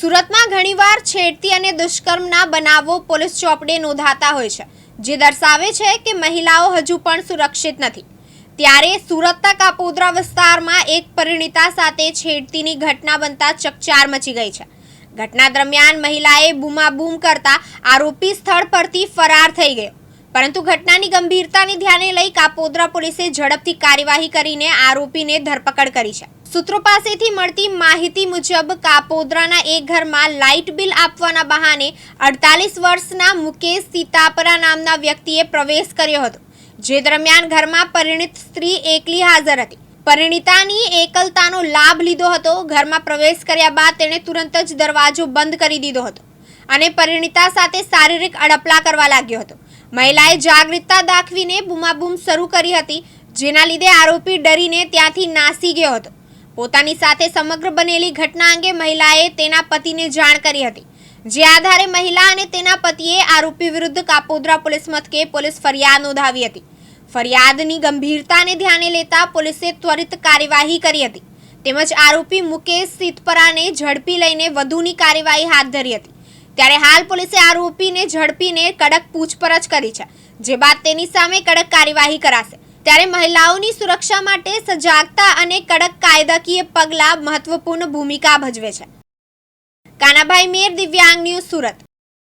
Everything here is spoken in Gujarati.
સુરતમાં ઘણીવાર છેડતી અને દુષ્કર્મના બનાવો પોલીસ ચોપડે નોંધાતા હોય છે, જે દર્શાવે છે કે મહિલાઓ હજુ પણ સુરક્ષિત નથી. ત્યારે સુરત કાપોદ્રા વિસ્તારમાં એક પરિણીતા સાથે છેડતીની ઘટના બનતા ચકચાર મચી ગઈ છે. ઘટના દરમિયાન મહિલાએ બૂમાબૂમ કરતા આરોપી સ્થળ પરથી ફરાર થઈ ગયો. પરંતુ ઘટનાની ગંભીરતાને ધ્યાને લઈ કાપોદ્રા પોલીસે ઝડપથી કાર્યવાહી કરીને આરોપીને ધરપકડ કરી છે. સૂત્રો પાસેથી મળતી માહિતી મુજબ કાપોદ્રાના એક ઘરમાં લાઇટ બિલ આપવાના બહાને અડતાલીસ વર્ષના મુકેશ સીતાપરા નામના વ્યક્તિએ પ્રવેશ કર્યો હતો, જે દરમિયાન ઘરમાં પરિણિત સ્ત્રી એકલી હાજર હતી. પરિણીતાની એકલતાનો લાભ લીધો હતો, ઘરમાં પ્રવેશ કર્યા બાદ તેણે તુરંત જ દરવાજો બંધ કરી દીધો હતો અને પરિણીતા સાથે શારીરિક અડપલા કરવા લાગ્યો હતો. મહિલાએ જાગૃતતા દાખવીને બૂમાબૂમ શરૂ કરી હતી, જેના લીધે આરોપી ડરીને ત્યાંથી નાસી ગયો હતો. પોતાની સાથે સમગ્ર બનેલી ઘટના અંગે મહિલાએ તેના પતિને જાણ કરી હતી. જે આધારે મહિલા અને તેના પતિએ આરોપી વિરુદ્ધ કાપોદ્રા પોલીસ મથકે પોલીસ ફરિયાદ નોંધાવી હતી. ફરિયાદની ગંભીરતાને ધ્યાને લેતા પોલીસે ત્વરિત કાર્યવાહી કરી હતી. તેમજ આરોપી મુકેશ સિતપરાને ઝડપી લઈને વધુની કાર્યવાહી હાથ ધરી હતી. ત્યારે હાલ પોલીસે આરોપીને ઝડપીને કડક પૂછપરછ કરી છે. જે બાદ તેની સામે કડક કાર્યવાહી કરાશે. ત્યારે મહિલાઓની સુરક્ષા માટે સજાગતા અને કડક કાયદાકીય પગલાં મહત્વપૂર્ણ ભૂમિકા ભજવે છે. કાનાભાઈ મેર, દિવ્યાંગ ન્યૂઝ સુરત.